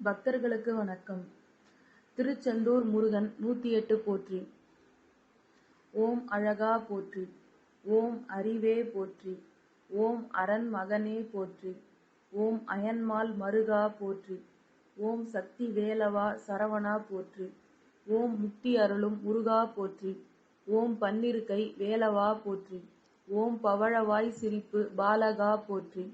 பக்தர்களுக்கு வணக்கம். திருச்செந்தூர் முருகன் நூத்தி எட்டு போற்றி. ஓம் அழகா போற்றி. ஓம் அறிவே போற்றி. ஓம் அரண் மகனே போற்றி. ஓம் அயன்மால் மருகா போற்றி. ஓம் சக்தி வேலவா சரவணா போற்றி. ஓம் முக்தி அருளும் முருகா போற்றி. ஓம் பன்னிருக்கை வேலவா போற்றி. ஓம் பவழவாய் சிரிப்பு பாலகா போற்றி.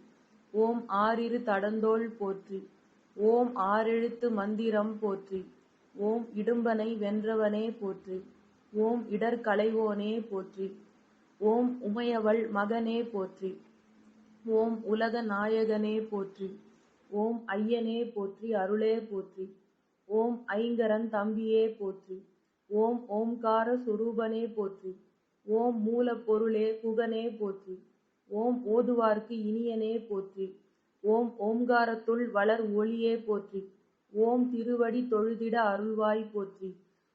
ஓம் ஆறிரு தடந்தோள் போற்றி. ஓம் ஆறெழுத்து மந்திரம் போற்றி. ஓம் இடும்பனை வென்றவனே போற்றி. ஓம் இடர்களைவோனே போற்றி. ஓம் உமையவள் மகனே போற்றி. ஓம் உலக நாயகனே போற்றி. ஓம் ஐயனே போற்றி அருளே போற்றி. ஓம் ஐங்கரன் தம்பியே போற்றி. ஓம் ஓம்கார சுரூபனே போற்றி. ஓம் மூலப்பொருளே குகனே போற்றி. ஓம் ஓதுவார்க்கு இனியனே போற்றி. ஓம் ஓம்காரத்துள் வளர் ஒளியே போற்றி. ஓம் திருவடி தொழுதிட அருள்வாய் போற்றி.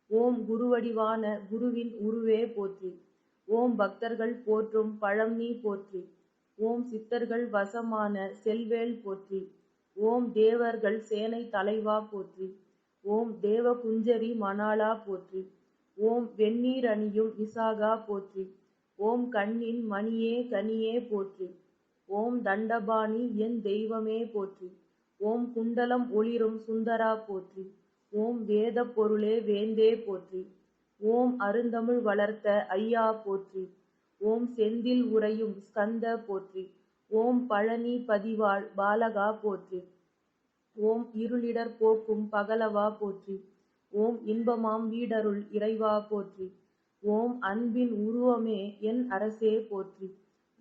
ஓம் குருவடிவான குருவின் உருவே போற்றி. ஓம் பக்தர்கள் போற்றும் பழம் நீ போற்றி. ஓம் சித்தர்கள் வசமான செல்வேல் போற்றி. ஓம் தேவர்கள் சேனை தலைவா போற்றி. ஓம் தேவ குஞ்சரி மணாலா போற்றி. ஓம் வெந்நீர் அணியும் இசாகா போற்றி. ஓம் கண்ணின் மணியே கனியே போற்றி. ஓம் தண்டபாணி என் தெய்வமே போற்றி. ஓம் குண்டலம் ஒளிரும் சுந்தரா போற்றி. ஓம் வேத பொருளே வேந்தே போற்றி. ஓம் அருந்தமிழ் வளர்த்த ஐயா போற்றி. ஓம் செந்தில் உறையும் ஸ்கந்த போற்றி. ஓம் பழனி பதிவாள் பாலகா போற்றி. ஓம் இருளிடர் போக்கும் பகலவா போற்றி. ஓம் இன்பமாம் வீடருள் இறைவா போற்றி. ஓம் அன்பின் உருவமே என் அரசே போற்றி.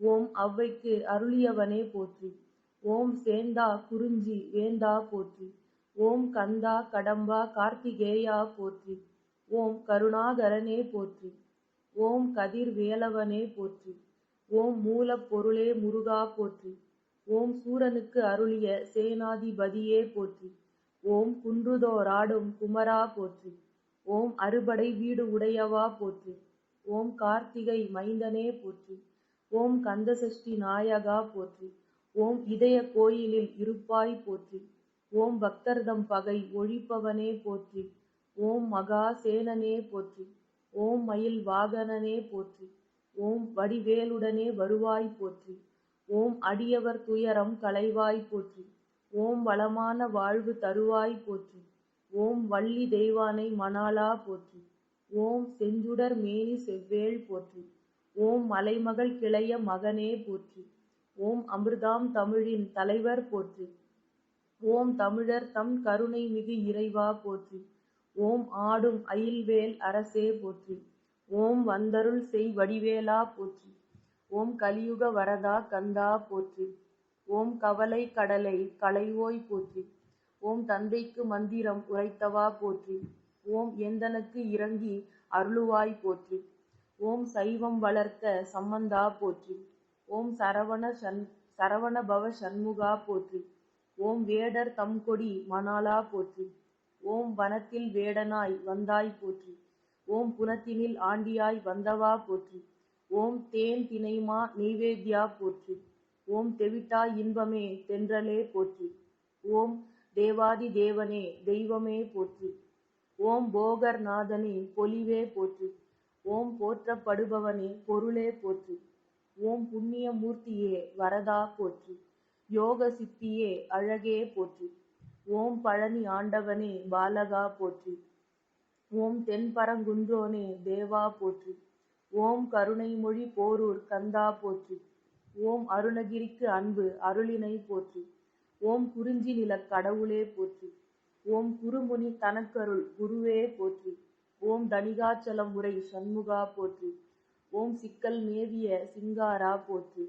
ஓம் அவ்வைக்கு அருளியவனே போற்றி. ஓம் சேந்தா குறிஞ்சி வேந்தா போற்றி. ஓம் கந்தா கடம்பா கார்த்திகேயா போற்றி. ஓம் கருணாகரனே போற்றி. ஓம் கதிர் வேலவனே போற்றி. ஓம் மூலப்பொருளே முருகா போற்றி. ஓம் சூரனுக்கு அருளிய சேனாதிபதியே போற்றி. ஓம் குன்றுதோராடும் குமரா போற்றி. ஓம் அறுபடை வீடு உடையவா போற்றி. ஓம் கார்த்திகை மைந்தனே போற்றி. ஓம் கந்தசஷ்டி நாயகா போற்றி. ஓம் இதய கோயிலில் இருப்பாய் போற்றி. ஓம் பக்தர்தம் பகை ஒழிப்பவனே போற்றி. ஓம் மகா சேனனே போற்றி. ஓம் மயில் வாகனனே போற்றி. ஓம் வடிவேலுடனே வருவாய் போற்றி. ஓம் அடியவர் துயரம் களைவாய் போற்றி. ஓம் வளமான வாழ்வு தருவாய் போற்றி. ஓம் வள்ளி தெய்வானை மணாலா போற்றி. ஓம் செஞ்சுடர் மேனி செவ்வேள் போற்றி. ஓம் மலைமகள் கிளைய மகனே போற்றி. ஓம் அமிர்தாம் தமிழின் தலைவர் போற்றி. ஓம் தமிழர் தம் கருணை மிகு இறைவா போற்றி. ஓம் ஆடும் அயில்வேல் அரசே போற்றி. ஓம் வந்தருள் செய் வடிவேலா போற்றி. ஓம் கலியுக வரதா கந்தா போற்றி. ஓம் கவலை கடலை களைவோய் போற்றி. ஓம் தந்தைக்கு மந்திரம் உரைத்தவா போற்றி. ஓம் எந்தனுக்கு இறங்கி அருளுவாய் போற்றி. ஓம் சைவம் வளர்த்த சம்பந்தா போற்றி. ஓம் சரவண சண் சரவணபவ சண்முகா போற்றி. ஓம் வேடர் தம்கொடி மணாலா போற்றி. ஓம் வனத்தில் வேடனாய் வந்தாய் போற்றி. ஓம் புனத்தினில் ஆண்டியாய் வந்தவா போற்றி. ஓம் தேன் தினைமா நெய்வேத்யா போற்றி. ஓம் தெவிட்டா இன்பமே தென்றலே போற்றி. ஓம் தேவாதி தேவனே தெய்வமே போற்றி. ஓம் போகர்நாதனே பொலிவே போற்றி. ஓம் போற்றப்படுபவனே பொருளே போற்று. ஓம் புண்ணிய மூர்த்தியே வரதா போற்று. யோக சித்தியே அழகே போற்று. ஓம் பழனி ஆண்டவனே பாலகா போற்று. ஓம் தென்பரங்குன்றோனே தேவா போற்று. ஓம் கருணைமொழி போரூர் கந்தா போற்று. ஓம் அருணகிரிக்கு அன்பு அருளினை போற்று. ஓம் குறிஞ்சி நிலக் கடவுளே போற்று. ஓம் குருமுனி தனக்கருள் குருவே போற்று. ஓம் தணிகாச்சலம் உரை சண்முகா போற்றி. ஓம் சிக்கல் மேவிய சிங்காரா போற்றி.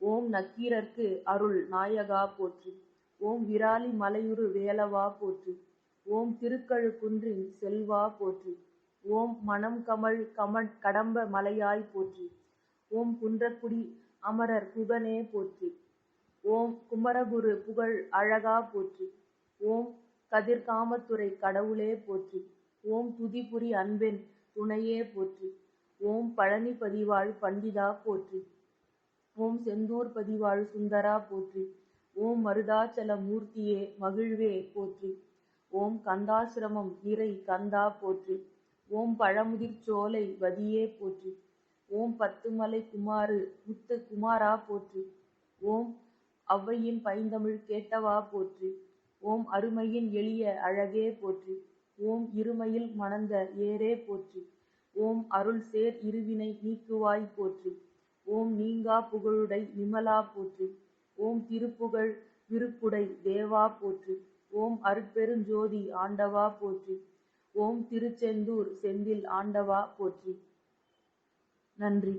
ஓம் நக்கீரர்க்கு அருள் நாயகா போற்றி. ஓம் விராலி மலையுரு வேலவா போற்றி. ஓம் திருக்கழுக்குன்றின் செல்வா போற்றி. ஓம் மணம் கமல் கம கடம்ப மலையாய் போற்றி. ஓம் குன்றக்குடி அமரர் குகனே போற்றி. ஓம் குமரகுரு புகழ் அழகா போற்றி. ஓம் கதிர்காமத்துறை கடவுளே போற்றி. ஓம் துதிபுரி அன்பென் துணையே போற்றி. ஓம் பழனி பதிவாள் பண்டிதா போற்றி. ஓம் செந்தூர் பதிவாள் சுந்தரா போற்றி. ஓம் மருதாச்சல மூர்த்தியே மகிழ்வே போற்றி. ஓம் கந்தாசிரமம் நிறை கந்தா போற்றி. ஓம் பழமுதிர் சோலை வதியே போற்றி. ஓம் பத்துமலை குமாரு முத்து குமாரா போற்றி. ஓம் ஔவையின் பைந்தமிழ் கேட்டவா போற்றி. ஓம் அருமையின் எளிய அழகே போற்றி. ஓம் இருமையில் மணந்த ஏரே போற்றி. ஓம் அருள் சேர் இருவினை நீக்குவாய் போற்றி. ஓம் நீங்கா புகழுடை நிமலா போற்றி. ஓம் திருப்புகழ் விருப்புடை தேவா போற்றி. ஓம் அருட்பெருஞ்சோதி ஆண்டவா போற்றி. ஓம் திருச்செந்தூர் செந்தில் ஆண்டவா போற்றி. நன்றி.